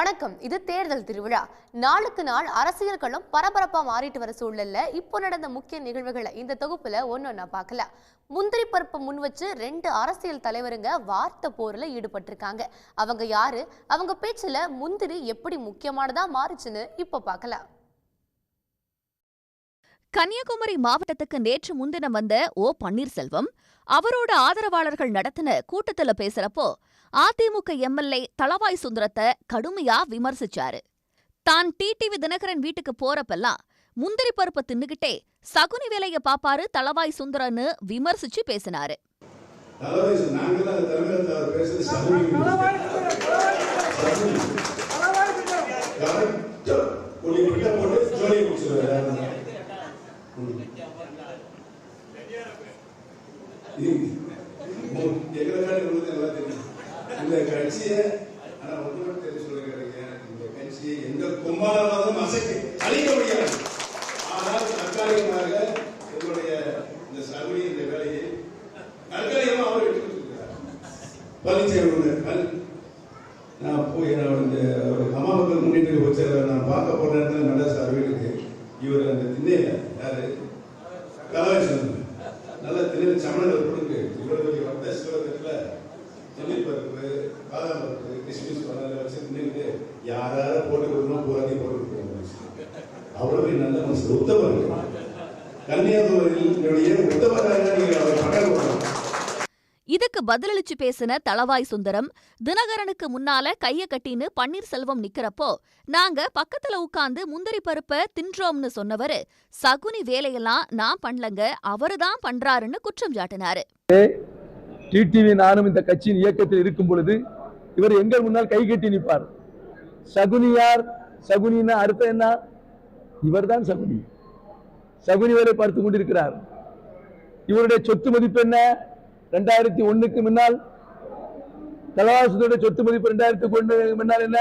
வணக்கம். இது தேர்தல் திருவிழா. நாளுக்கு நாள் அரசியல் களம் பரபரப்பா மாறிட்டு வர சூழல்ல இப்போ நடந்த முக்கிய நிகழ்வுகளை இந்த தொகுப்புல ஒன்னொன்னா பார்க்கல. முந்திரி பருப்பை முன் வச்சு ரெண்டு அரசியல் தலைவருங்க வார்த்தை போர்ல ஈடுபட்டிருக்காங்க. அவங்க யாரு? அவங்க பேச்சுல முந்திரி எப்படி முக்கியமானதா மாறுச்சுன்னு இப்போ பார்க்கலாம் கன்னியாகுமரி மாவட்டத்துக்கு நேற்று முன்தினம் வந்த ஓ பன்னீர்செல்வம் அவரோட ஆதரவாளர்கள் நடத்தின கூட்டத்துல பேசுறப்போ அதிமுக எம்எல்ஏ தளவாய் சுந்தரத்தை கடுமையா விமர்சிச்சாரு. தான் டிடிவி தினகரன் வீட்டுக்கு போறப்பெல்லாம் முந்திரி பருப்பை தின்னுகிட்டே சகுனி வேலைய பாப்பாரு தளவாய் சுந்தரன்னு விமர்சிச்சு பேசினாரு. புள்ளி கிட்ட நல்லா தெரியும். இந்த கட்சியை ஆனா ஒன்று மட்டும் தெரிஞ்சு சொல்லுங்க இந்த கட்சியை எந்த கும்பலாலும் அசைக்க அழிக்க முடியாது. ஆனால் தற்காலிகமாக எங்களுடைய இந்த சகுனி இந்த வேலையை தற்காலிகமா அவர் விட்டு கொடுத்துருக்கிறார். பழனிசாமி நான் போய் நான் இந்த ஒரு அம்மாவுக்கு முன்னிட்டு வச்ச நான் பார்க்க போன இடத்துல நல்ல சார் இவர் அந்த திண்ணையில யாரு? கலாவேசன் நல்ல திண்ணையில் சமணங்கள் கொடுங்க இவரது தென்னை பருப்பு பாதாம் பருப்பு கிஸ்மிஸ் பண்ணல வச்சு தின்னுட்டு யார் யாரை போட்டு கொடுக்கணும் பூராத்தையும் போட்டு கொடுக்கணும். அவ்வளவு நல்ல மனசு உத்தமர் கன்னியாகுமரியினுடைய உத்தமராக நீங்கள் அவர் படம் கொடுக்கணும் இதுக்கு பதிலளிச்சு பேசின தளவாய் சுந்தரம் தினகரனுக்கு முன்னால கைய கட்டின்னு பன்னீர்செல்வம் நிக்கிறப்போ நாங்க பக்கத்துல உட்கார்ந்து முந்திரி பருப்ப தின்றோம்னு சொன்னவரு சகுனி வேலையெல்லாம் நான் பண்ணலங்க அவருதான் பண்றாருன்னு குற்றம் சாட்டினாரு. டிடிவி நானும் இந்த கட்சியின் இயக்கத்தில் இருக்கும் பொழுது இவர் எங்கள் முன்னால் கை கட்டி நிற்பார். சகுனியார் சகுனின்னா அர்த்தம் என்ன? இவர்தான் சகுனி. சகுனி வேலை பார்த்து கொண்டிருக்கிறார். இவருடைய சொத்து மதிப்பு என்ன? ரெண்டாயிரத்தி ஒண்ணுக்கு முன்னால் தலவாசத்தோட சொத்து மதிப்பு ரெண்டாயிரத்தி ஒண்ணு முன்னால் என்ன?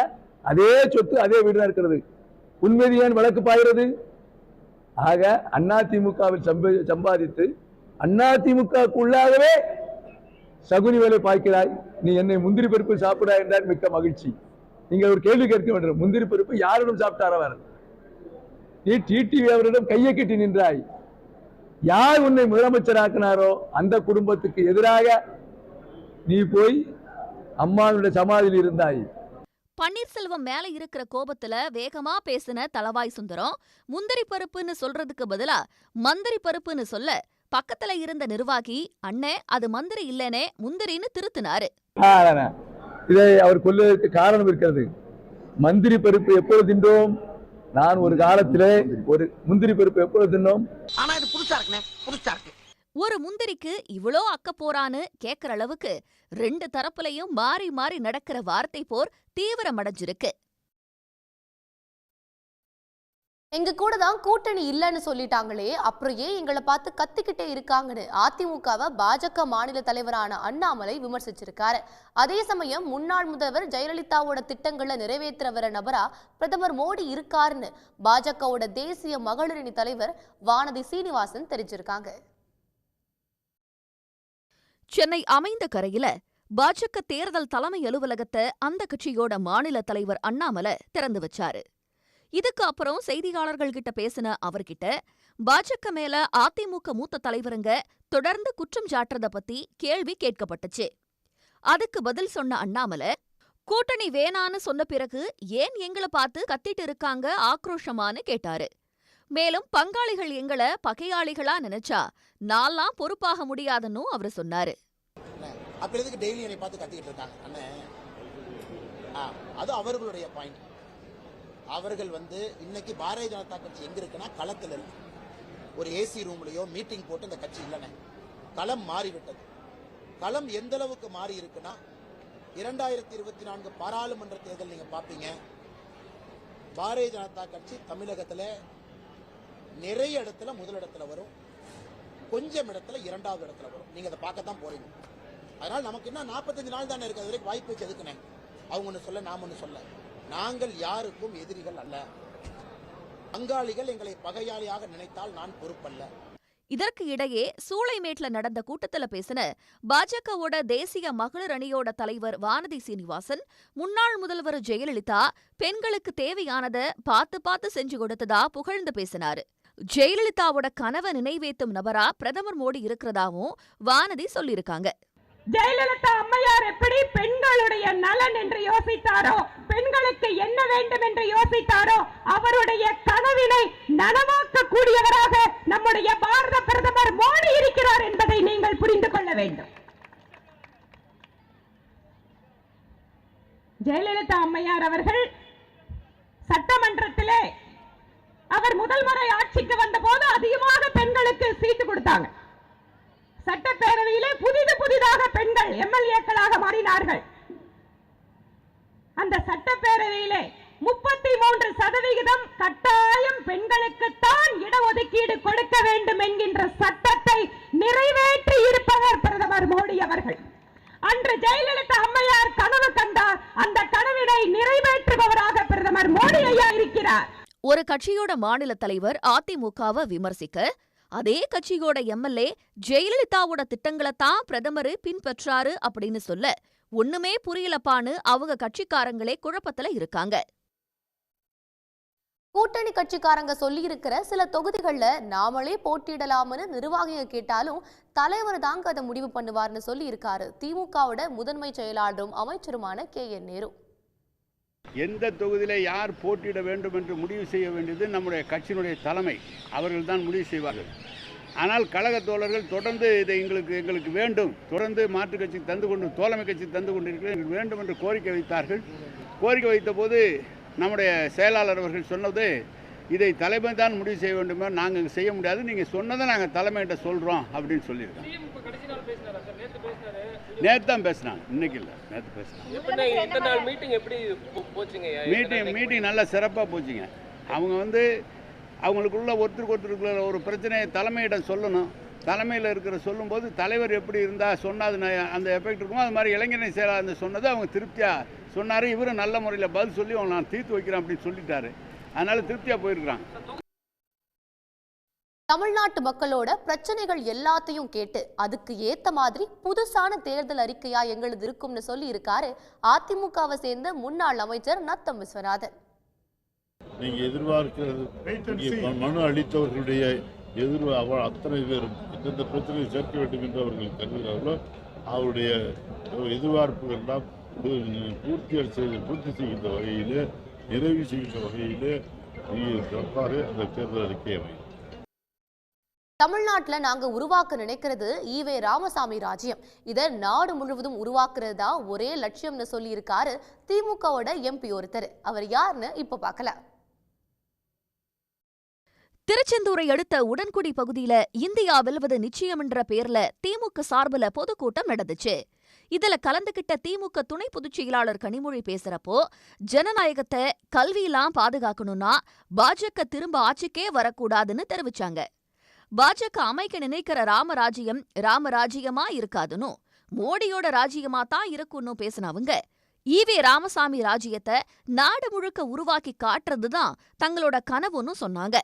அதே சொத்து அதே வீடு தான் இருக்கிறது. உண்மைதி ஏன் வழக்கு பாய்கிறது ஆக அதிமுகவில் சம்ப சம்பாதித்து அதிமுகவுக்குள்ளாகவே சகுனி வேலை பார்க்கிறாய் நீ என்னை முந்திரி பருப்பு சாப்பிடா என்றால் மிக்க மகிழ்ச்சி. நீங்கள் ஒரு கேள்வி கேட்க வேண்டும் முந்திரி பருப்பு யாரிடம் சாப்பிட்டார் அவர்? நீ டிடிவி அவரிடம் கையை கட்டி நின்றாய். யார் உன்னை முதலமைச்சராக்கினாரோ அந்த குடும்பத்துக்கு எதிராக நீ போய் அம்மானுடைய சமாதியில் இருந்தாய். பன்னீர்செல்வம் மேல இருக்கிற கோபத்துல வேகமா பேசின தளவாய் சுந்தரம் முந்திரி பருப்புன்னு சொல்றதுக்கு பதிலா மந்திரி பருப்புன்னு சொல்ல பக்கத்துல இருந்த நிர்வாகி அண்ணே அது மந்திரி இல்லனே முந்திரின்னு திருத்தினாரு. இதை அவர் கொல்வதற்கு காரணம் இருக்கிறது. மந்திரி பருப்பு எப்பொழுது தின்றோம்? நான் ஒரு காலத்திலே ஒரு முந்திரி பருப்பு எப்பொழுது தின்னோம்? ஆனா இது புதுசா இருக்குண்ணே புதுசா இருக்கு. ஒரு முந்திரிக்கு இவ்ளோ அக்க போறான்னு கேக்குற அளவுக்கு ரெண்டு தரப்புலயும் மாறி மாறி நடக்கிற வார்த்தை போர் தீவிரமடைஞ்சிருக்கு. எங்க கூட தான் கூட்டணி இல்லைன்னு சொல்லிட்டாங்களே அப்புறம் ஏன் எங்களை பார்த்து கத்திக்கிட்டே இருக்காங்கன்னு அதிமுகவை பாஜக மாநில தலைவரான அண்ணாமலை விமர்சிச்சிருக்காரு. அதே சமயம் முன்னாள் முதல்வர் ஜெயலலிதாவோட திட்டங்களை நிறைவேற்ற வர நபரா பிரதமர் மோடி இருக்காருன்னு பாஜகவோட தேசிய மகளிரணி தலைவர் வானதி சீனிவாசன் தெரிஞ்சிருக்காங்க. சென்னை அமைந்த கரையில பாஜக தேர்தல் தலைமை அலுவலகத்தை அந்த கட்சியோட மாநில தலைவர் அண்ணாமலை திறந்து வச்சாரு. இதுக்கு அப்புறம் செய்தியாளர்கள் கிட்ட பேசின அவர்கிட்ட பாஜக மேல அதிமுக மூத்த தலைவருங்க தொடர்ந்து குற்றம் சாட்டுறத பத்தி கேள்வி கேட்கப்பட்டுச்சு. அதுக்கு பதில் சொன்ன அண்ணாமலை கூட்டணி வேணான்னு சொன்ன பிறகு ஏன் எங்கள பார்த்து கத்திட்டு இருக்காங்க ஆக்ரோஷமானு கேட்டாரு. மேலும் பங்காளிகள் எங்கள பகையாளிகளா நினைச்சா நான்லாம் பொறுப்பாக முடியாதுன்னு அவர் சொன்னாரு. அப்படி எதுக்கு டெய்லி என்னை பார்த்து கத்திக்கிட்டு இருக்காங்க அது அவர்களுடைய பாயிண்ட் அவர்கள் வந்து இன்னைக்கு பாரதிய ஜனதா கட்சி எங்க இருக்குன்னா களத்தில் இருக்கு. ஒரு ஏசி ரூம்லயோ மீட்டிங் போட்டு இந்த கட்சி இல்லைண்ணே களம் மாறிவிட்டது. களம் எந்த அளவுக்கு மாறி இருக்குன்னா இரண்டாயிரத்தி இருபத்தி நான்கு பாராளுமன்ற தேர்தல் நீங்க பாப்பீங்க. பாரதிய ஜனதா கட்சி தமிழகத்தில் நிறைய இடத்துல முதலிடத்துல வரும். கொஞ்சம் இடத்துல இரண்டாவது இடத்துல வரும். நீங்க அதை பார்க்கத்தான் போறீங்க. அதனால நமக்கு என்ன நாற்பத்தஞ்சு நாள் தானே இருக்கு. அது வரைக்கும் வாய்ப்பு வச்சு எதுக்குனேன்? அவங்க ஒன்று சொல்ல நாம் ஒன்று சொல்ல. நாங்கள் யாருக்கும் எதிரிகள் அல்ல. பங்காளிகள் எங்களை பகையாளியாக நினைத்தால் நான் பொறுப்பல்ல. இதற்கு இடையே சூளைமேட்ல நடந்த கூட்டத்துல பேசின பாஜகவோட தேசிய மகளிர் அணியோட தலைவர் வானதி சீனிவாசன் முன்னாள் முதல்வர் ஜெயலலிதா பெண்களுக்கு தேவையானத பார்த்து பார்த்து செஞ்சு கொடுத்ததா புகழ்ந்து பேசினாரு. ஜெயலலிதாவோட கனவை நினைவேத்தும் நபரா பிரதமர் மோடி இருக்கிறதாவும் வானதி சொல்லியிருக்காங்க. ஜெயலலிதா அம்மையார் எப்படி பெண்களுடைய நலன் என்று யோசித்தாரோ பெண்களுக்கு என்ன வேண்டும் என்று யோசித்தாரோ அவருடைய கனவினை நனவாக்க கூடியவராக நம்முடைய பாரத பிரதமர் மோடி இருக்கிறார் என்பதை நீங்கள் புரிந்து கொள்ள வேண்டும். ஜெயலலிதா அம்மையார் அவர்கள் சட்டமன்றத்திலே அவர் முதல் முறை ஆட்சிக்கு வந்த போது அதிகமாக பெண்களுக்கு சீட்டு கொடுத்தாங்க. சட்டப்பேரவையிலே புதிது புதிதாக பெண்கள் எம்எல்ஏக்களாக மாறினார்கள். அந்த சட்டப்பேரவையிலே முப்பத்தி மூன்று சதவிகிதம் கட்டாயம் பெண்களுக்குத்தான் இடஒதுக்கீடு கொடுக்க வேண்டும் என்கின்ற சட்டத்தை நிறைவேற்றி இருப்பவர் பிரதமர் மோடி அவர்கள். அன்று ஜெயலலிதா அம்மையார் கனவு கண்டார். அந்த கனவினை நிறைவேற்றுபவராக பிரதமர் மோடி ஐயா இருக்கிறார். ஒரு கட்சியோட மாநில தலைவர் அதிமுகவை விமர்சிக்க அதே கட்சியோட எம்எல்ஏ ஜெயலலிதாவோட திட்டங்களை தான் பிரதமர் பின்பற்றாரு அப்படின்னு சொல்ல ஒண்ணுமே புரியலப்பான்னு அவங்க கட்சிக்காரங்களே குழப்பத்துல இருக்காங்க. கூட்டணி கட்சிக்காரங்க சொல்லியிருக்கிற சில தொகுதிகள்ல நாமளே போட்டியிடலாம்னு நிர்வாகிகள் கேட்டாலும் தலைவர் தாங்க அதை முடிவு பண்ணுவார்னு சொல்லி இருக்காரு திமுகவோட முதன்மை செயலாளரும் அமைச்சருமான கே என் நேரு. எந்த தொகுதியில் யார் போட்டியிட வேண்டும் என்று முடிவு செய்ய வேண்டியது நம்முடைய கட்சியினுடைய தலைமை. அவர்கள் தான் முடிவு செய்வார்கள். ஆனால் கழக தோழர்கள் தொடர்ந்து இதை எங்களுக்கு எங்களுக்கு வேண்டும். தொடர்ந்து மாற்றுக் கட்சி தந்து கொண்டு தோழமை கட்சி தந்து கொண்டிருக்கிறேன். எங்களுக்கு வேண்டும் என்று கோரிக்கை வைத்தார்கள். கோரிக்கை வைத்த போது நம்முடைய செயலாளர் அவர்கள் சொன்னது இதை தலைமை தான் முடிவு செய்ய வேண்டுமே? நாங்கள் செய்ய முடியாது. நீங்கள் சொன்னதை நாங்கள் தலைமையிட்ட சொல்கிறோம் அப்படின்னு சொல்லியிருக்கோம் நேற்று தான் பேசினாங்க. இன்னைக்கு இல்லை. நேற்று பேசினாங்க. மீட்டிங் எப்படி போச்சுங்க? மீட்டிங் மீட்டிங் நல்லா சிறப்பாக போச்சுங்க. அவங்க வந்து அவங்களுக்குள்ள ஒருத்தருக்கு ஒருத்தருக்குள்ள ஒரு பிரச்சனையை தலைமையிடம் சொல்லணும். தலைமையில் இருக்கிற சொல்லும்போது தலைவர் எப்படி இருந்தால் சொன்னால் அது அந்த எஃபெக்ட் இருக்குமோ அது மாதிரி இளைஞரணி செயலாளர் சொன்னது அவங்க திருப்தியாக சொன்னார். இவரும் நல்ல முறையில் பதில் சொல்லி அவங்க நான் தீர்த்து வைக்கிறேன் அப்படின்னு சொல்லிட்டாரு. அதனால் திருப்தியாக போயிருக்கிறாங்க தமிழ்நாட்டு மக்களோட பிரச்சனைகள் எல்லாத்தையும் கேட்டு அதுக்கு ஏத்த மாதிரி புதுசான தேர்தல் அறிக்கையா எங்களுது இருக்கும்னு சொல்லி இருக்காரு அதிமுகவை சேர்ந்த முன்னாள் அமைச்சர் நத்தம் விஸ்வநாதன். நீங்க எதிர்பார்க்கிறது மனு அளித்தவர்களுடைய எதிர் அவ அத்தனை பேரும் எந்தெந்த பிரச்சனையை சேர்க்க வேண்டும் என்று அவர்கள் கருதுகிறார்களோ அவருடைய எதிர்பார்ப்புகள் எல்லாம் பூர்த்தி செய்து பூர்த்தி செய்கின்ற வகையிலே நிறைவு செய்கின்ற வகையிலே சர்க்காரு அந்த தேர்தல் அறிக்கையை அமையும் தமிழ்நாட்டுல நாங்க உருவாக்க நினைக்கிறது ஈவே ராமசாமி ராஜ்யம். இதை நாடு முழுவதும் உருவாக்குறது தான் ஒரே லட்சியம்னு சொல்லியிருக்காரு திமுகவோட எம்பி ஒருத்தர். அவர் யாருன்னு இப்போ பார்க்கல. திருச்செந்தூரை அடுத்த உடன்குடி பகுதியில இந்தியா வெல்வது நிச்சயம்ன்ற பேர்ல திமுக சார்புல பொதுக்கூட்டம் நடந்துச்சு. இதுல கலந்துகிட்ட திமுக துணை பொதுச் செயலாளர் கனிமொழி பேசுறப்போ ஜனநாயகத்தை கல்வியெல்லாம் பாதுகாக்கணும்னா பாஜக திரும்ப ஆட்சிக்கே வரக்கூடாதுன்னு தெரிவிச்சாங்க. பாஜக அமைக்க நினைக்கிற ராமராஜ்யம் ராமராஜ்யமா இருக்காதுன்னு. மோடியோட ராஜ்யமா தான் இருக்குன்னு பேசினவங்க ஈவே ராமசாமி ராஜ்யத்தை நாடு முழுக்க உருவாக்கி காட்டுறதுதான் தங்களோட கனவுன்னு சொன்னாங்க.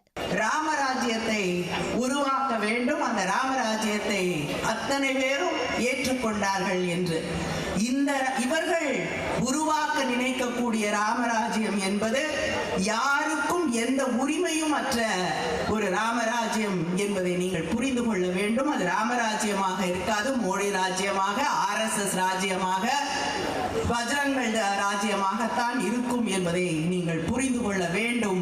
ராமராஜ்யத்தை உருவாக்க வேண்டும். அந்த ராமராஜ்யத்தை அத்தனை பேரும் ஏற்றுக்கொண்டார்கள் என்று. இந்த இவர்கள் இருக்கக்கூடிய ராமராஜ்யம் என்பது யாருக்கும் எந்த உரிமையும் அற்ற ஒரு ராமராஜ்யம் என்பதை நீங்கள் புரிந்து கொள்ள வேண்டும். அது ராமராஜ்யமாக இருக்காது மோடி ராஜ்யமாக ஆர் எஸ் எஸ் ராஜ்யமாக பஜ்ரங்கள் ராஜ்யமாகத்தான் இருக்கும் என்பதை நீங்கள் புரிந்து கொள்ள வேண்டும்.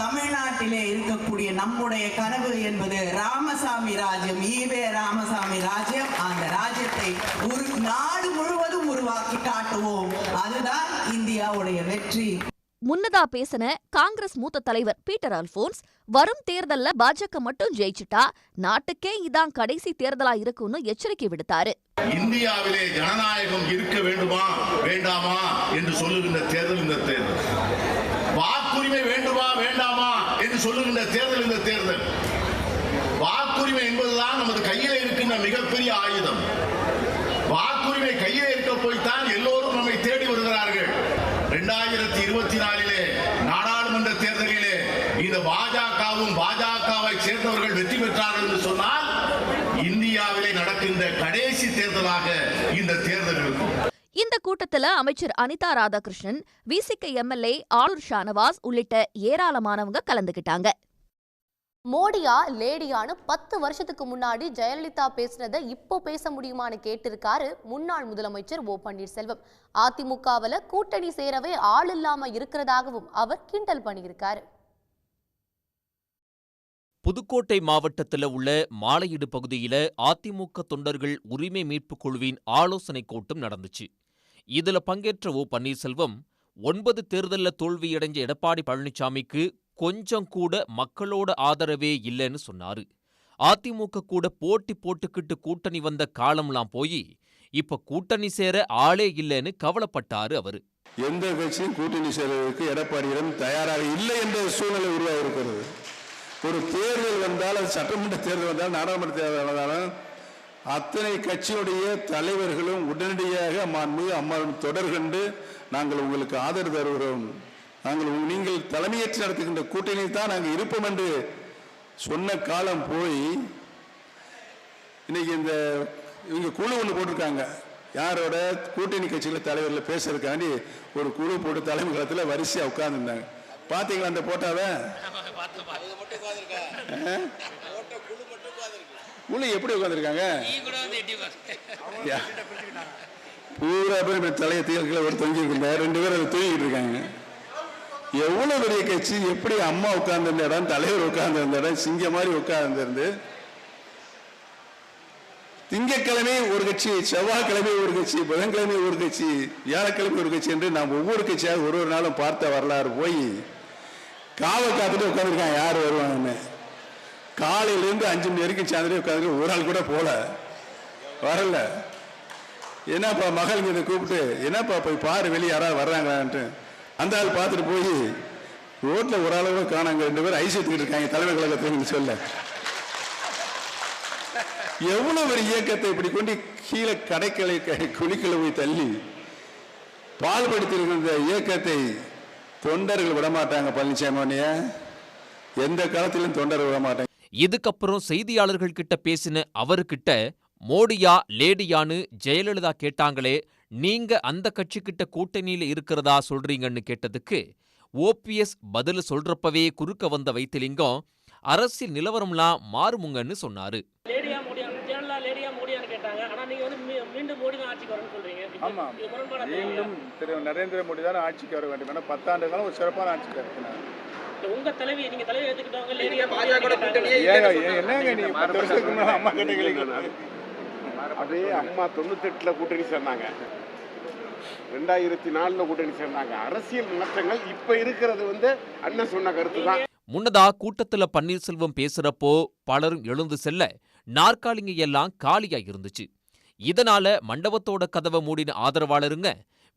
தமிழ்நாட்டிலே இருக்கக்கூடிய நம்முடைய கனவு என்பது ராமசாமி ராஜ்யம். ஈவே ராமசாமி ராஜ்யம். அந்த ராஜ்யத்தை ஒரு நாடு முழுவதும் உருவாக்கி காட்டுவோம். அதுதான் இந்தியாவுடைய வெற்றி. முன்னதா பேசின காங்கிரஸ் மூத்த தலைவர் பீட்டர் அல்போன்ஸ் வரும் தேர்தல்ல பாஜக மட்டும் ஜெயிச்சுட்டா நாட்டுக்கே இதான் கடைசி தேர்தலா இருக்கும்னு எச்சரிக்கை விடுத்தாரு. இந்தியாவிலே ஜனநாயகம் இருக்க வேண்டுமா வேண்டாமா என்று சொல்லுகின்ற தேர்தல் இந்த தேர்தல். வாக்குரிமை வேண்டுமா வேண்டாமா என்று சொல்லுகின்ற தேர்தல் இந்த தேர்தல். வாக்குரிமை என்பதுதான் நமது கையிலே இருக்கின்ற மிகப்பெரிய ஆயுதம். வாக்குரிமை கையில் இருக்க போய்தான் எல்லோரும் நம்மை தேடி வருகிறார்கள். இரண்டாயிரத்தி இருபத்தி நாலிலே நாடாளுமன்ற தேர்தலிலே இந்த பாஜகவும் பாஜகவை சேர்ந்தவர்கள் வெற்றி பெற்றார்கள் என்று சொன்னால் இந்தியாவிலே நடக்கின்ற கடைசி தேர்தலாக இந்த தேர்தல் இருக்கும். இந்த கூட்டத்தில் அமைச்சர் அனிதா ராதாகிருஷ்ணன் விசிக எம்எல்ஏ ஆளுர் ஷானவாஸ் உள்ளிட்ட ஏராளமானவங்க கலந்துகிட்டாங்க. மோடியா லேடியான்னு பத்து வருஷத்துக்கு முன்னாடி ஜெயலலிதா பேசுனதை இப்போ பேச முடியுமான்னு கேட்டிருக்காரு முன்னாள் முதலமைச்சர் ஓ பன்னீர்செல்வம். அதிமுகவில் கூட்டணி சேரவே ஆள் இல்லாம இருக்கிறதாகவும் அவர் கிண்டல் பண்ணியிருக்காரு. புதுக்கோட்டை மாவட்டத்தில் உள்ள மாலையீடு பகுதியில் அதிமுக தொண்டர்கள் உரிமை மீட்புக் குழுவின் ஆலோசனைக் கூட்டம் நடந்துச்சு. இதுல பங்கேற்ற ஓ பன்னீர்செல்வம் ஒன்பது தேர்தலில் தோல்வியடைஞ்ச எடப்பாடி பழனிசாமிக்கு கொஞ்சம் கூட மக்களோட ஆதரவே இல்லைன்னு சொன்னாரு. அதிமுக கூட போட்டி போட்டுக்கிட்டு கூட்டணி வந்த காலம்லாம் போய் இப்ப கூட்டணி சேர ஆளே இல்லைன்னு கவலைப்பட்டாரு அவரு. எந்த கட்சியும் கூட்டணி சேர்வதற்கு எடப்பாடியிடம் தயாராக இல்லை என்ற சூழ்நிலை உருவாக இருக்கிறது ஒரு தேர்தல் வந்தால் அது சட்டமன்ற தேர்தல் வந்தால் நாடாளுமன்ற தேர்தல் வந்தாலும் அத்தனை கட்சியுடைய தலைவர்களும் உடனடியாக மாண்புமிகு அம்மாவும் தொடர்கண்டு நாங்கள் உங்களுக்கு ஆதரவு தருகிறோம். நாங்கள் நீங்கள் தலைமையேற்று நடத்துகின்ற கூட்டணியில் தான் நாங்கள் இருப்போம் என்று சொன்ன காலம் போய் இன்னைக்கு இந்த இவங்க குழு ஒன்று போட்டிருக்காங்க. யாரோட கூட்டணி கட்சியில் தலைவரில் பேசுறதுக்காண்டி ஒரு குழு போட்டு தலைமை காலத்தில் வரிசையாக உட்கார்ந்துருந்தாங்க. பார்த்தீங்களா அந்த போட்டாவை? குழு எப்படி உட்காந்துருக்காங்க பூரா பேர் தலையை தீர்க்கல ஒரு தொங்கி இருக்காங்க ரெண்டு பேரும் அதை தூங்கிட்டு இருக்காங்க. எவ்வளோ பெரிய கட்சி? எப்படி அம்மா உட்கார்ந்துருந்த இடம் தலைவர் உட்கார்ந்துருந்த இடம் சிங்க மாதிரி உட்கார்ந்துருந்து திங்கட்கிழமை ஒரு கட்சி செவ்வாய்க்கிழமை ஒரு கட்சி புதன்கிழமை ஒரு கட்சி வியாழக்கிழமை ஒரு கட்சி என்று நாம் ஒவ்வொரு கட்சியாக ஒரு ஒரு நாளும் பார்த்த வரலாறு போய் காவல் காத்துட்டு உட்காந்துருக்கான் யார் வருவாங்கன்னு? காலையிலேருந்து அஞ்சு மணி வரைக்கும் சாயந்தரம் உட்காந்து ஒரு ஆள் கூட போல. வரல. என்னப்பா மகள் இதை கூப்பிட்டு என்னப்பா போய் பாரு வெளியே யாராவது வர்றாங்களான்ட்டு. அந்த ஆள் பார்த்துட்டு போய் ரோட்ல ஒரு ஆளவு காணாங்க ரெண்டு பேரும் ஐஸ் எடுத்துக்கிட்டு இருக்காங்க தலைமை கழகத்தை சொல்ல எவ்வளவு ஒரு இயக்கத்தை இப்படி கொண்டு கீழே கடைக்களை குழிக்களை போய் தள்ளி பால்படுத்தியிருக்கிற இயக்கத்தை தொண்டர்கள் விடமாட்டாங்க பழனிசாமி எந்த காலத்திலும் தொண்டர்கள் விடமாட்டாங்க. இதுக்கப்புறம் செய்தியாளர்கள் கிட்ட பேசின அவர்கிட்ட மோடியா லேடியான்னு ஜெயலலிதா கேட்டாங்களே நீங்க அந்த கட்சிக்கிட்ட கூட்டணியில இருக்கிறதா சொல்றீங்கன்னு கேட்டதுக்கு ஓபிஎஸ் பதில் சொல்றப்பவே குறுக்க வந்த வைத்திலிங்கம் அரசியல் நிலவரம்லாம் மாறுமுங்கன்னு சொன்னாரு. லேடியா மோடியா ஜெயலலிதா லேடியா மோடியான்னு கேட்டாங்க. ஆனா நீங்க வந்து மீ- மீண்டும் மோடி தான் ஆட்சிக்கு வரணும்னு சொல்றீங்க. இது- ஆமா. இது முரண்பாடா மீண்டும் திரு நரேந்திர மோடி தான் ஆட்சிக்கு வர வேண்டும். ஏன்னா பத்தாண்டு காலம் ஒரு சிறப்பான ஆட்சிக்கு இருக்கிறார் உங்க தலைவி நீங்க தலைவி என்னங்க நீங்க பத்து வருஷத்துக்கு அம்மா கிட்ட கேளுங்க அதே அம்மா தொண்ணூத்தெட்டில் கூட்டணி சேர்ந்தாங்க. ரெண்டாயிரத்தி நாலில் கூட்டணி சேர்ந்தாங்க. அரசியல் மாற்றங்கள் இப்போ இருக்கிறது வந்து அண்ணன் சொன்ன கருத்து தான் முன்னதா கூட்டத்தில் பன்னீர்செல்வம் பேசுறப்போ பலரும் எழுந்து செல்ல நாற்காலிங்க எல்லாம் காலியா இருந்துச்சு. இதனால மண்டபத்தோட கதவை மூடின ஆதரவாளருங்க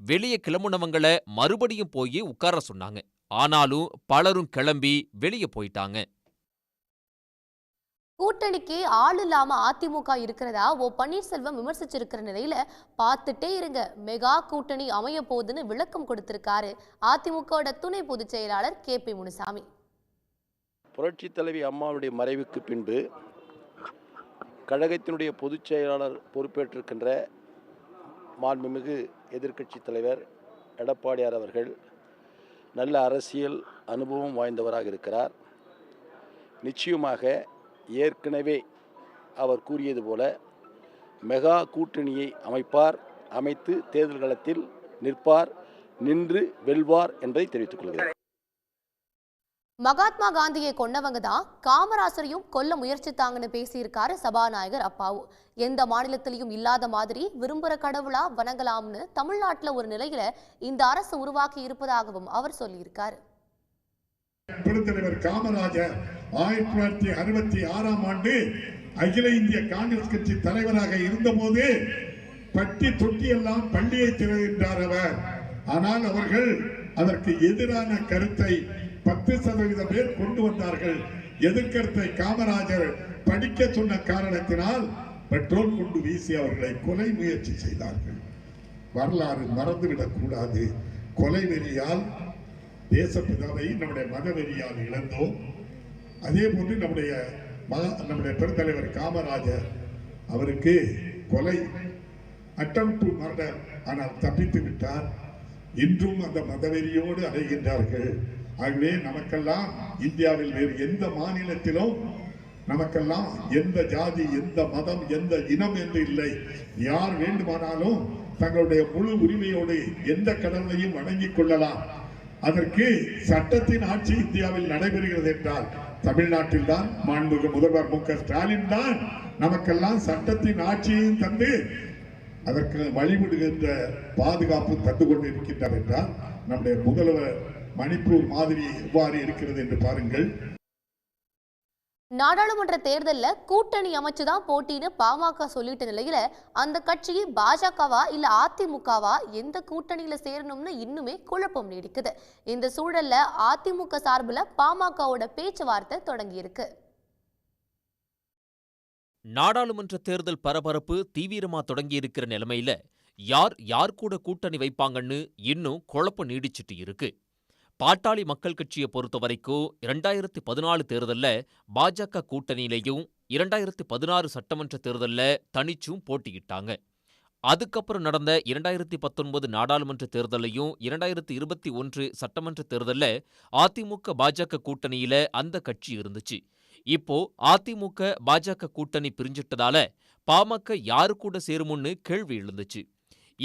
வெளியே கிளம்புனவங்களை மறுபடியும் போய் உட்கார சொன்னாங்க. ஆனாலும் பலரும் கிளம்பி வெளியே போயிட்டாங்க. கூட்டணிக்கு ஆள் இல்லாம அதிமுக இருக்கிறதா? ஓ பன்னீர்செல்வம் விமர்சிச்சிருக்கிற நிலையில பார்த்துட்டே இருங்க. மெகா கூட்டணி அமைய போகுதுன்னு விளக்கம் கொடுத்திருக்காரு அதிமுகவோட துணை பொதுச் செயலாளர் கே பி முனுசாமி. புரட்சி தலைவி அம்மாவுடைய மறைவுக்கு பின்பு கழகத்தினுடைய பொதுச் செயலாளர் பொறுப்பேற்றிருக்கின்ற மாண்புமிகு எதிர்க்கட்சி தலைவர் எடப்பாடியார் அவர்கள் நல்ல அரசியல் அனுபவம் வாய்ந்தவராக இருக்கிறார். நிச்சயமாக ஏற்கனவே அவர் கூறியது போல மெகா கூட்டணியை அமைப்பார் அமைத்து தேர்தல் களத்தில் நிற்பார் நின்று வெல்வார் என்பதை தெரிவித்துக் கொள்கிறேன். மகாத்மா காந்தியை கொன்னவங்க தான் காமராசரையும் கொல்ல முயற்சித்தாங்கன்னு பேசியிருக்காரு சபாநாயகர் அப்பாவு. எந்த மாநிலத்திலையும் இல்லாத மாதிரி விரும்புற கடவுளா வணங்கலாம்னு தமிழ்நாட்டுல ஒரு நிலையில இந்த அரசு உருவாக்கி இருப்பதாகவும் அவர் சொல்லியிருக்காரு. பெருந்தலைவர் காமராஜர் ஆயிரத்தி தொள்ளாயிரத்தி அறுபத்தி ஆறாம் ஆண்டு அகில இந்திய காங்கிரஸ் கட்சி தலைவராக இருந்தபோது பட்டி தொட்டி எல்லாம் பள்ளியை திறகின்றார் அவர். ஆனால் அவர்கள் அதற்கு எதிரான கருத்தை பத்து சதவீத பேர் கொண்டு வந்தார்கள். எதிர்கருத்தை காமராஜர் படிக்க சொன்ன காரணத்தினால் பெட்ரோல் கொண்டு வீசி அவர்களை கொலை முயற்சி செய்தார்கள். வரலாறு மறந்துவிடக் கூடாது. கொலை வெறியால் தேசப்பிதாவை நம்முடைய மதவெறியால் இழந்தோம். அதே போன்று நம்முடைய நம்முடைய பெருந்தலைவர் காமராஜர் அவருக்கு கொலை அட்டம் டு மர்டர் ஆனால் தப்பித்து விட்டார். இன்றும் அந்த மதவெறியோடு அடைகின்றார்கள் ஆகவே நமக்கெல்லாம் இந்தியாவில் வேறு எந்த மாநிலத்திலும் நமக்கெல்லாம் எந்த ஜாதி எந்த மதம் எந்த இனம் என்று இல்லை. யார் வேண்டுமானாலும் தங்களுடைய முழு உரிமையோடு எந்த கடவுளையும் வணங்கிக் கொள்ளலாம். அதற்கு சட்டத்தின் ஆட்சி இந்தியாவில் நடைபெறுகிறது என்றால் தமிழ்நாட்டில் தான் மாண்புமிகு முதல்வர் மு க ஸ்டாலின் தான் நமக்கெல்லாம் சட்டத்தின் ஆட்சியையும் தந்து அதற்கு வழிவிடுகின்ற பாதுகாப்பு தந்து கொண்டிருக்கின்றார் என்றால் நம்முடைய முதல்வர் மணிப்பூர் மாதிரி எவ்வாறு இருக்கிறது என்று பாருங்கள். நாடாளுமன்ற தேர்தலில் கூட்டணி அமைச்சு தான் போட்டின்னு பாமக சொல்லிட்ட நிலையில அந்த கட்சி பாஜகவா இல்ல அதிமுகவா எந்த கூட்டணியில சேரணும்னு இன்னுமே குழப்பம் நீடிக்குது. இந்த சூழல்ல அதிமுக சார்பில் பாமகவோட பேச்சுவார்த்தை தொடங்கி இருக்கு நாடாளுமன்ற தேர்தல் பரபரப்பு தீவிரமா தொடங்கியிருக்கிற நிலைமையில யார் யார் கூட கூட்டணி வைப்பாங்கன்னு இன்னும் குழப்பம் நீடிச்சிட்டு இருக்கு. பாட்டாளி மக்கள் கட்சியை பொறுத்த வரைக்கும் இரண்டாயிரத்தி பதினாலு தேர்தல்ல பாஜக கூட்டணியிலையும் இரண்டாயிரத்தி பதினாறு சட்டமன்ற தேர்தல்ல தனிச்சும் போட்டியிட்டாங்க. அதுக்கப்புறம் நடந்த இரண்டாயிரத்தி பத்தொன்பது நாடாளுமன்ற தேர்தலையும் இரண்டாயிரத்தி இருபத்தி ஒன்று சட்டமன்ற தேர்தல்ல அதிமுக பாஜக கூட்டணியில அந்த கட்சி இருந்துச்சு. இப்போ அதிமுக பாஜக கூட்டணி பிரிஞ்சிட்டதால பாமக யாரு கூட சேருமுன்னு கேள்வி எழுந்துச்சு.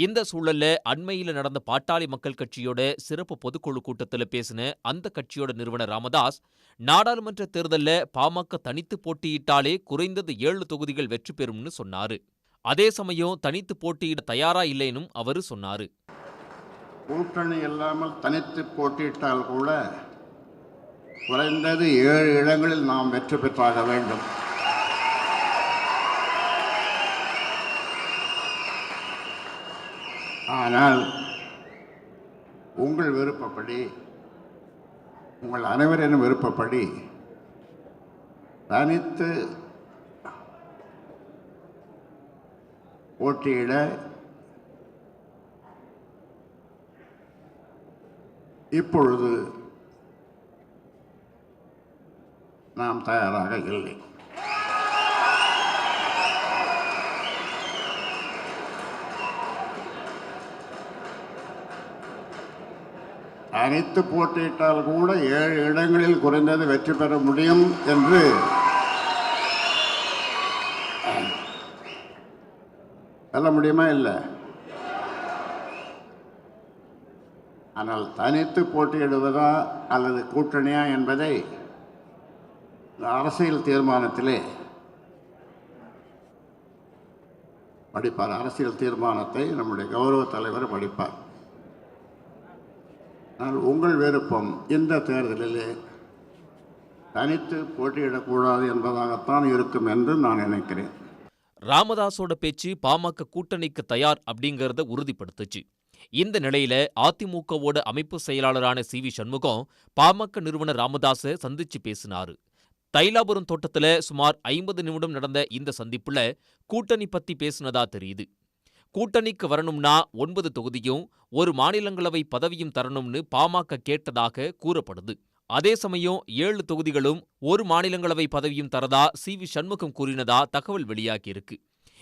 இந்த சூழல்ல அண்மையில் நடந்த பாட்டாளி மக்கள் கட்சியோட சிறப்பு பொதுக்குழு கூட்டத்தில் பேசின அந்த கட்சியோட நிறுவனர் ராமதாஸ் நாடாளுமன்ற தேர்தலில் பாமக தனித்து போட்டியிட்டாலே குறைந்தது ஏழு தொகுதிகள் வெற்றி பெறும்னு சொன்னாரு. அதே சமயம் தனித்து போட்டியிட தயாரா இல்லைனும் அவர் சொன்னாரு. கூட்டணி இல்லாமல் தனித்து போட்டியிட்டால் கூட குறைந்தது ஏழு இடங்களில் நாம் வெற்றி பெற்றாக வேண்டும். ஆனால் உங்கள் விருப்பப்படி உங்கள் அனைவரின் விருப்பப்படி தனித்து போட்டியிட இப்பொழுது நாம் தயாராக இல்லை. அனைத்து போட்டியிட்டால் கூட ஏழு இடங்களில் குறைந்தது வெற்றி பெற முடியும் என்று சொல்ல முடியுமா? இல்லை. ஆனால் தனித்து போட்டியிடுவதா அல்லது கூட்டணியா என்பதை அரசியல் தீர்மானத்திலே படிப்பார். அரசியல் தீர்மானத்தை நம்முடைய கௌரவ தலைவர் படிப்பார். ஆனால் உங்கள் விருப்பம் இந்த தேர்தலிலே தனித்து போட்டியிடக்கூடாது என்பதாகத்தான் இருக்கும் என்று நான் நினைக்கிறேன். ராமதாஸோட பேச்சு பாமக கூட்டணிக்கு தயார் அப்படிங்கறத உறுதிப்படுத்துச்சு. இந்த நிலையில அதிமுகவோட அமைப்பு செயலாளரான சி வி சண்முகம் பாமக நிறுவனர் ராமதாஸை சந்திச்சு பேசினாரு. தைலாபுரம் தோட்டத்துல சுமார் ஐம்பது நிமிடம் நடந்த இந்த சந்திப்புல கூட்டணி பத்தி பேசினதா தெரியுது. கூட்டணிக்கு வரணும்னா ஒன்பது தொகுதியும் ஒரு மாநிலங்களவை பதவியும் தரணும்னு பாமக கேட்டதாக கூறப்படுது. அதே சமயம் ஏழு தொகுதிகளும் ஒரு மாநிலங்களவை பதவியும் தரதா சி வி சண்முகம் கூறினதா தகவல் வெளியாகியிருக்கு.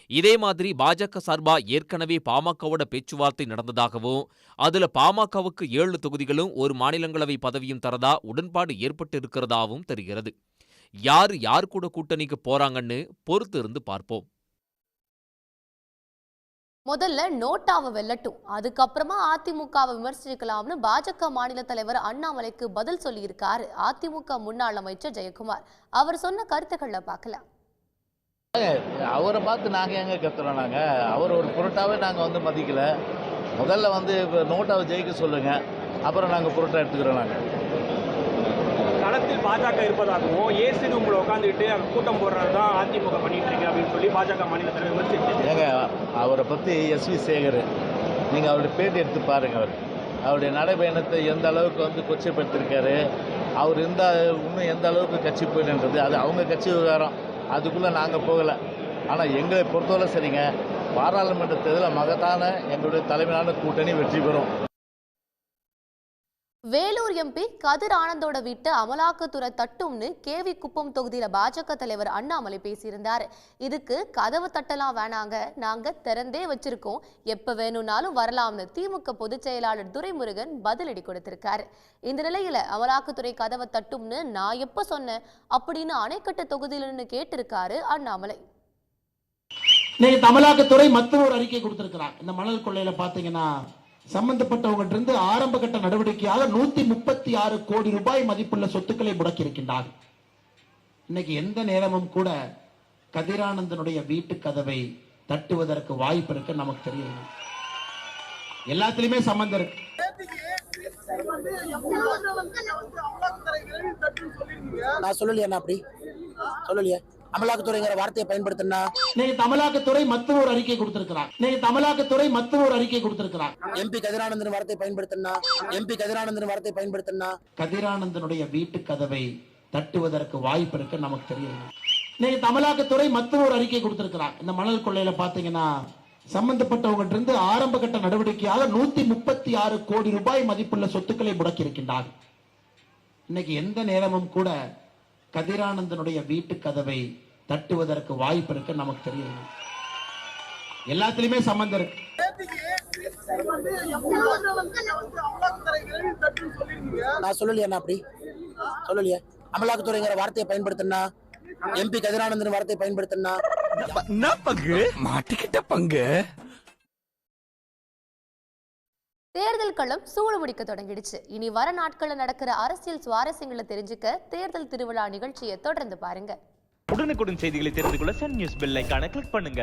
இதே மாதிரி பாஜக சார்பா ஏற்கனவே பாமகவோட பேச்சுவார்த்தை நடந்ததாகவும் அதுல பாமகவுக்கு ஏழு தொகுதிகளும் ஒரு மாநிலங்களவை பதவியும் தரதா உடன்பாடு ஏற்பட்டு இருக்கிறதாவும் தெரிகிறது. யாரு யார் கூட கூட்டணிக்கு போறாங்கன்னு பொறுத்து இருந்து பார்ப்போம். முதல்ல நோட்டாவை வெல்லட்டும். அதுக்கப்புறமா அதிமுகவை விமர்சிக்கலாம்னு பாஜக மாநில தலைவர் அண்ணாமலைக்கு பதில் சொல்லியிருக்காரு. அதிமுக முன்னாள் அமைச்சர் ஜெயக்குமார். அவர் சொன்ன கருத்துக்களை பார்க்கலாம். அவரை பார்த்து நாங்கள் எங்கே கத்துறோம் நாங்கள் அவர் ஒரு பொருட்டாவே நாங்கள் வந்து மதிக்கல. முதல்ல வந்து இப்போ நோட்டாவை ஜெயிக்க சொல்லுங்கள் அப்புறம் நாங்கள் பொருட்டாக எடுத்துக்கிறோம் நாங்கள் களத்தில் பாஜக இருப்பதாகவும் ஏசி ரூமில் உட்காந்துக்கிட்டு அங்க கூட்டம் போடுறது தான் அதிமுக பண்ணிட்டு இருக்கு அப்படின்னு சொல்லி பாஜக மாநில தலைவர் விமர்சிச்சு ஏங்க அவரை பற்றி எஸ்வி சேகர் நீங்கள் அவருடைய பேட்டி எடுத்து பாருங்க அவர். அவருடைய நடைபயணத்தை எந்த அளவுக்கு வந்து கொச்சைப்படுத்திருக்காரு அவர் இந்த இன்னும் எந்த அளவுக்கு கட்சி போயிடுன்றது அது அவங்க கட்சி விவகாரம். அதுக்குள்ளே நாங்கள் போகலை. ஆனால் எங்களை பொறுத்தவரை சரிங்க பாராளுமன்ற தேர்தலில் மகத்தான எங்களுடைய தலைமையிலான கூட்டணி வெற்றி பெறும். வேலூர் எம்பி கதிர் ஆனந்தோட வீட்டு அமலாக்கத்துறை தட்டும்னு கேவி குப்பம் தொகுதியில பாஜக தலைவர் அண்ணாமலை பேசியிருந்தாரு. இதுக்கு கதவு தட்டலாம் வேணாங்க. நாங்க திறந்தே வச்சிருக்கோம். எப்ப வேணும்னாலும் வரலாம்னு திமுக பொதுச் செயலாளர் துரைமுருகன் பதிலடி கொடுத்திருக்காரு. இந்த நிலையில அமலாக்கத்துறை கதவை தட்டும்னு நான் எப்ப சொன்னேன்? அப்படின்னு அணைக்கட்டு தொகுதியிலன்னு கேட்டிருக்காரு அண்ணாமலை. அமலாக்கத்துறை மத்திய ஒரு அறிக்கை கொடுத்திருக்கிறார். இந்த மணல் கொள்ளையில பாத்தீங்கன்னா சம்பந்தப்பட்டவங்க இருந்து ஆரம்ப கட்ட நடவடிக்கையாக நூத்தி முப்பத்தி ஆறு கோடி ரூபாய் மதிப்புள்ள சொத்துக்களை முடக்கி இருக்கின்றார் இன்னைக்கு எந்த நேரமும் கூட கதிரானந்தனுடைய வீட்டு கதவை தட்டுவதற்கு வாய்ப்பு இருக்கு நமக்கு தெரியல எல்லாத்துலயுமே சம்பந்தம் இருக்கு. நான் சொல்லலையா அப்படி? சொல்லலையா? அமலாக்கத்துறைங்கிற வார்த்தையை பயன்படுத்தினா? இன்னைக்கு அமலாக்கத்துறை மத்திய ஒரு அறிக்கை கொடுத்திருக்கிறார். இன்னைக்கு அமலாக்கத்துறை மத்திய ஒரு அறிக்கை கொடுத்திருக்கிறார். எம்பி கதிரானந்தன் வார்த்தையை பயன்படுத்தினா? எம்பி கதிரானந்தன் வார்த்தையை பயன்படுத்தினா? கதிரானந்தனுடைய வீட்டு கதவை தட்டுவதற்கு வாய்ப்பு இருக்கு நமக்கு தெரியல. இன்னைக்கு அமலாக்கத்துறை மத்திய ஒரு அறிக்கை கொடுத்திருக்கிறார். இந்த மணல் கொள்ளையில பாத்தீங்கன்னா சம்பந்தப்பட்டவங்க இருந்து ஆரம்ப கட்ட நடவடிக்கையாக நூத்தி முப்பத்தி ஆறு கோடி ரூபாய் மதிப்புள்ள சொத்துக்களை முடக்கி இருக்கின்றார் இன்னைக்கு எந்த நேரமும் கூட கதிரானந்தனுடைய வீட்டு கதவை தட்டுவதற்கு வாய்ப்பு இருக்கு நமக்கு தெரியல எல்லாத்துலயுமே சம்பந்தம் இருக்கு. நான் சொல்லலையா அப்படி. சொல்லலையே. அமலாக்கத்துறைங்கிற வார்த்தையை பயன்படுத்தினா எம்பி கதிரானந்தன் வார்த்தையை பயன்படுத்தினா. மாட்டிக்கிட்ட பங்கு. தேர்தல் களம் சூடு முடிக்க தொடங்கிடுச்சு. இனி வர நாட்களில் நடக்கிற அரசியல் சுவாரஸ்யங்களை தெரிஞ்சுக்க தேர்தல் திருவிழா நிகழ்ச்சியை தொடர்ந்து பாருங்க. உடனுக்குடன் செய்திகளை தெரிந்து கொள்ள சன் நியூஸ் பெல் கிளிக் பண்ணுங்க.